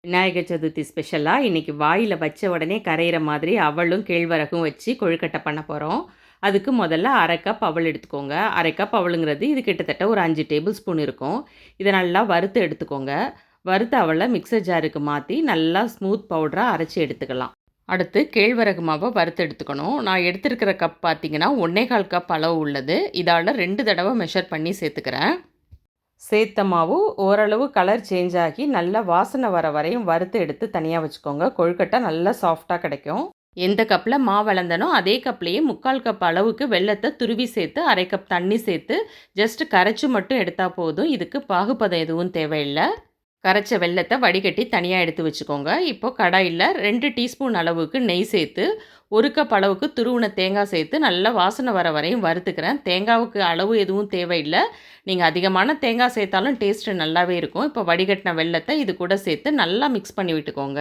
விநாயகர் சதுர்த்தி ஸ்பெஷலாக இன்றைக்கி வாயில் வச்ச உடனே கரையிற மாதிரி அவளும் கேழ்வரகும் வச்சு கொழுக்கட்டை பண்ண போகிறோம் அதுக்கு முதல்ல அரை கப் எடுத்துக்கோங்க. அரை கப் அவளுங்கிறது இது கிட்டத்தட்ட ஒரு அஞ்சு டேபிள் ஸ்பூன் இருக்கும். இதை நல்லா வறுத்து எடுத்துக்கோங்க. வறுத்த அவளை மிக்சர் ஜாருக்கு மாற்றி நல்லா ஸ்மூத் பவுடராக அரைச்சி எடுத்துக்கலாம். அடுத்து கேழ்வரகு மாவை வறுத்து எடுத்துக்கணும். நான் எடுத்துருக்கிற கப் பார்த்தீங்கன்னா ஒன்றே கால் கப் அளவு உள்ளது. இதால் ரெண்டு தடவை மெஷர் பண்ணி சேர்த்துக்கிறேன். சேர்த்த மாவு ஓரளவு கலர் சேஞ்ச் ஆகி நல்லா வாசனை வர வரையும் வறுத்து எடுத்து தனியாக வச்சுக்கோங்க. கொழுக்கட்டை நல்லா சாஃப்டாக கிடைக்கும். எந்த கப்பில் மாவு வளர்ந்தனோ அதே கப்லேயே முக்கால் கப் அளவுக்கு வெள்ளத்தை துருவி சேர்த்து அரை கப் தண்ணி சேர்த்து ஜஸ்ட் கரைச்சி மட்டும் எடுத்தால் போதும். இதுக்கு பாகுபதம் எதுவும் தேவையில்லை. கரைச்ச வெள்ளத்தை வடிகட்டி தனியாக எடுத்து வச்சுக்கோங்க. இப்போது கடாயில் ரெண்டு டீஸ்பூன் அளவுக்கு நெய் சேர்த்து ஒரு கப் அளவுக்கு துருவின தேங்காய் சேர்த்து நல்லா வாசனை வர வரையும் வறுத்துக்கிறேன். தேங்காவுக்கு அளவு எதுவும் தேவையில்லை. நீங்கள் அதிகமான தேங்காய் சேர்த்தாலும் டேஸ்ட்டு நல்லாவே இருக்கும். இப்போ வடிகட்டின வெள்ளத்தை இது கூட சேர்த்து நல்லா மிக்ஸ் பண்ணி விட்டுக்கோங்க.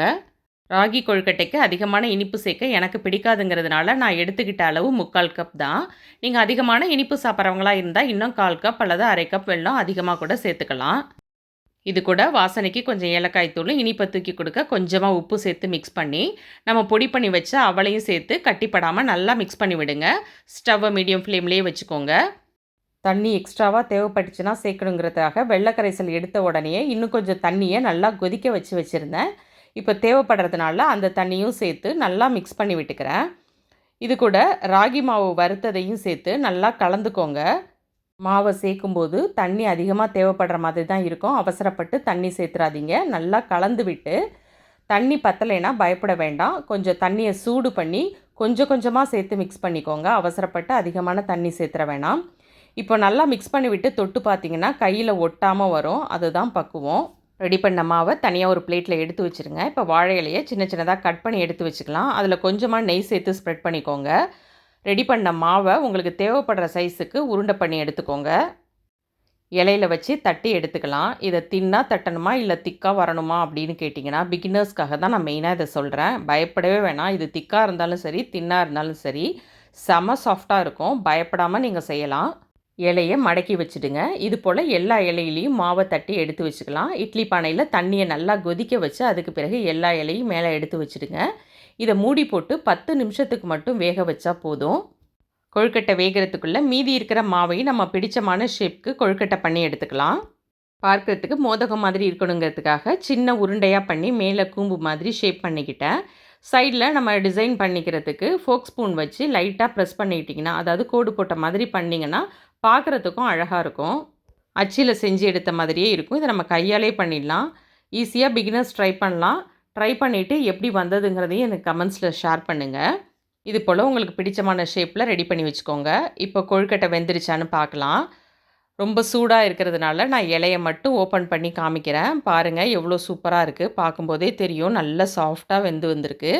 ராகி கொழுக்கட்டைக்கு அதிகமான இனிப்பு சேர்க்க எனக்கு பிடிக்காதுங்கிறதுனால நான் எடுத்துக்கிட்ட அளவு முக்கால் கப் தான். நீங்கள் அதிகமான இனிப்பு சாப்பிட்றவங்களா இருந்தால் இன்னும் கால் கப் அல்லது அரை கப் வெல்லம் அதிகமாக கூட சேர்த்துக்கலாம். இது கூட வாசனைக்கு கொஞ்சம் ஏலக்காய் தூள் இனிப்பை தூக்கி கொடுக்க கொஞ்சமாக உப்பு சேர்த்து மிக்ஸ் பண்ணி நம்ம பொடி பண்ணி வச்ச அவளையும் சேர்த்து கட்டிப்படாமல் நல்லா மிக்ஸ் பண்ணி விடுங்க. ஸ்டவ்வை மீடியம் ஃப்ளேம்லேயே வச்சுக்கோங்க. தண்ணி எக்ஸ்ட்ராவாக தேவைப்பட்டுச்சுன்னா சேர்க்கணுங்கிறதுக்காக வெள்ளக்கரைசல் எடுத்த உடனே இன்னும் கொஞ்சம் தண்ணியை நல்லா கொதிக்க வச்சு வச்சுருந்தேன். இப்போ தேவைப்படுறதுனால அந்த தண்ணியும் சேர்த்து நல்லா மிக்ஸ் பண்ணி விட்டுக்கிறேன். இது கூட ராகி மாவு வறுத்ததையும் சேர்த்து நல்லா கலந்துக்கோங்க. மாவை சேர்க்கும்போது தண்ணி அதிகமாக தேவைப்படுற மாதிரி தான் இருக்கும். அவசரப்பட்டு தண்ணி சேர்த்துறாதீங்க. நல்லா கலந்து விட்டு தண்ணி பத்தலைன்னா பயப்பட வேண்டாம். கொஞ்சம் தண்ணியை சூடு பண்ணி கொஞ்சம் கொஞ்சமாக சேர்த்து மிக்ஸ் பண்ணிக்கோங்க. அவசரப்பட்டு அதிகமான தண்ணி சேர்த்துற வேணாம். இப்போ நல்லா மிக்ஸ் பண்ணி விட்டு தொட்டு பார்த்தீங்கன்னா கையில் ஒட்டாமல் வரும். அதுதான் பக்குவம். ரெடி பண்ண மாவை தனியாக ஒரு பிளேட்டில் எடுத்து வச்சுருங்க. இப்போ வாழை இலையை சின்ன சின்னதாக கட் பண்ணி எடுத்து வச்சுக்கலாம். அதில் கொஞ்சமாக நெய் சேர்த்து ஸ்ப்ரெட் பண்ணிக்கோங்க. ரெடி பண்ண மாவை உங்களுக்கு தேவைப்படுற சைஸுக்கு உருண்டை பண்ணி எடுத்துக்கோங்க. இலையில வச்சு தட்டி எடுத்துக்கலாம். இதை தின்னாக தட்டணுமா இல்லை திக்காக வரணுமா அப்படின்னு கேட்டிங்கன்னா பிகினர்ஸ்க்காக தான் நான் மெயினாக இதை சொல்கிறேன் பயப்படவே வேணாம். இது திக்காக இருந்தாலும் சரி தின்னாக இருந்தாலும் சரி செம சாஃப்டாக இருக்கும். பயப்படாமல் நீங்கள் செய்யலாம். இலையை மடக்கி வச்சுடுங்க. இது போல் எல்லா இலையிலையும் மாவை தட்டி எடுத்து வச்சுக்கலாம். இட்லி பானையில் தண்ணியை நல்லா கொதிக்க வச்சு அதுக்கு பிறகு எல்லா இலையும் மேலே எடுத்து வச்சுடுங்க. இதை மூடி போட்டு பத்து நிமிஷத்துக்கு மட்டும் வேக வச்சா போதும். கொழுக்கட்டை வேகிறதுக்குள்ளே மீதி இருக்கிற மாவையும் நம்ம பிடிச்சமான ஷேப்க்கு கொழுக்கட்டை பண்ணி எடுத்துக்கலாம். பார்க்கறதுக்கு மோதகம் மாதிரி இருக்கணுங்கிறதுக்காக சின்ன உருண்டையாக பண்ணி மேலே கூம்பு மாதிரி ஷேப் பண்ணிக்கிட்டேன். சைடில் நம்ம டிசைன் பண்ணிக்கிறதுக்கு ஃபோக் ஸ்பூன் வச்சு லைட்டாக ப்ரெஸ் பண்ணிக்கிட்டிங்கன்னா அதாவது கோடு போட்ட மாதிரி பண்ணிங்கன்னா பார்க்குறதுக்கும் அழகாக இருக்கும். அச்சில் செஞ்சு எடுத்த மாதிரியே இருக்கும். இதை நம்ம கையாலே பண்ணிடலாம். ஈஸியாக பிகினர்ஸ் ட்ரை பண்ணலாம். ட்ரை பண்ணிவிட்டு எப்படி வந்ததுங்கிறதையும் எனக்கு கமெண்ட்ஸில் ஷேர் பண்ணுங்கள் இது போல் உங்களுக்கு பிடிச்சமான ஷேப்பில் ரெடி பண்ணி வச்சுக்கோங்க. இப்போ கொழுக்கட்டை வெந்துருச்சான்னு பார்க்கலாம். ரொம்ப சூடாக இருக்கிறதுனால நான் இலையை மட்டும் ஓப்பன் பண்ணி காமிக்கிறேன். பாருங்கள் எவ்வளோ சூப்பராக இருக்குது பார்க்கும்போதே தெரியும் நல்ல சாஃப்டாக வெந்து வந்திருக்கு.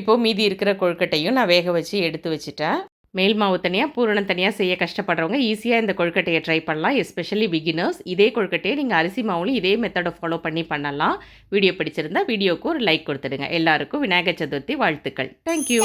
இப்போது மீதி இருக்கிற கொழுக்கட்டையும் நான் வேக வச்சு எடுத்து வச்சுட்டேன். மேல் மாவு தனியாக பூரணம் தனியாக செய்ய கஷ்டப்படுறவங்க ஈஸியாக இந்த கொழுக்கட்டையை ட்ரை பண்ணலாம். எஸ்பெஷலி பிகினர்ஸ் இதே கொழுக்கட்டையை நீங்கள் அரிசி மாவுலையும் இதே மெத்தடை ஃபாலோ பண்ணி பண்ணலாம். வீடியோ பிடிச்சிருந்தா வீடியோக்கு ஒரு லைக் கொடுத்துடுங்க. எல்லாருக்கும் விநாயகர் சதுர்த்தி வாழ்த்துக்கள். தேங்க்யூ